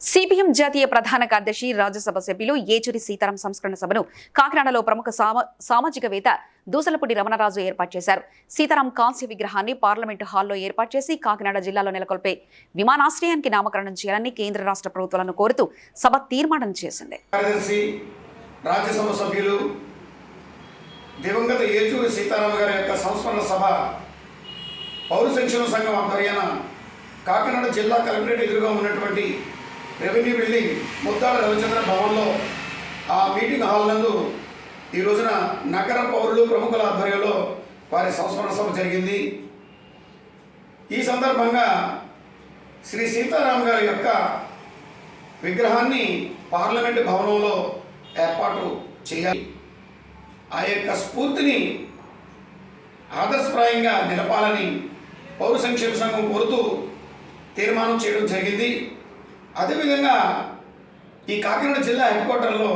CPM జాతీయ ప్రధాన కార్యదర్శి రాజ్యసభ సభ్యులు ఏచూరి సీతారాం సంస్కరణ సభను కాకినాడలో ప్రముఖ సామ- సామాజికవేత్త దూసలపూడి రమణరాజు ఏర్పాటు చేశారు. సీతారాం కాంస్య విగ్రహాన్ని పార్లమెంటు హాల్లో ఏర్పాటు చేసి కాకినాడ జిల్లాలో నెలకొల్పే విమానాశ్రయానికి నామకరణం చేయాలని కేంద్ర రాష్ట్ర ప్రభుత్వాలను కోరుతూ సభ తీర్మానం చేసింది. రాజ్యసభ సభ్యులు దివంగత ఏచూరి గారి యొక్క సంస్మరణ సభ పౌర సంఘం ఆధ్వర్యాన కాకినాడ జిల్లా కలెక్టరేట్ ఎదురుగా ఉన్నటువంటి రెవెన్యూ బిల్డింగ్ ముద్దాల రవిచంద్ర భవన్లో ఆ మీటింగ్ హాల్ నందు ఈ రోజున నగర పౌరులు ప్రముఖుల ఆధ్వర్యంలో వారి సంస్మరణ సభ జరిగింది. ఈ సందర్భంగా శ్రీ సీతారాం గారి యొక్క విగ్రహాన్ని పార్లమెంటు భవనంలో ఏర్పాటు చేయాలి. ఆ యొక్క స్ఫూర్తిని ఆదర్శప్రాయంగా నిలపాలని పౌర సంక్షేమ సంఘం కోరుతూ తీర్మానం చేయడం జరిగింది. అదేవిధంగా ఈ కాకినాడ జిల్లా హెడ్ క్వార్టర్లో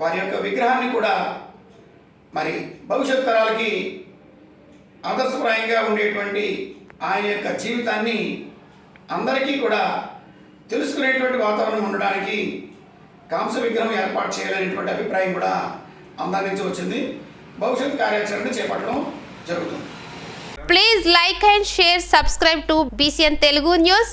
వారి యొక్క విగ్రహాన్ని కూడా మరి భవిష్యత్ తరాలకి ఆదర్శప్రాయంగా ఉండేటువంటి ఆయన యొక్క జీవితాన్ని అందరికీ కూడా తెలుసుకునేటువంటి వాతావరణం ఉండడానికి కాంస విగ్రహం ఏర్పాటు చేయాలనేటువంటి అభిప్రాయం కూడా అందరి నుంచి వచ్చింది. భవిష్యత్ కార్యాచరణ చేపట్టడం జరుగుతుంది. Please like and share subscribe to BCN Telugu news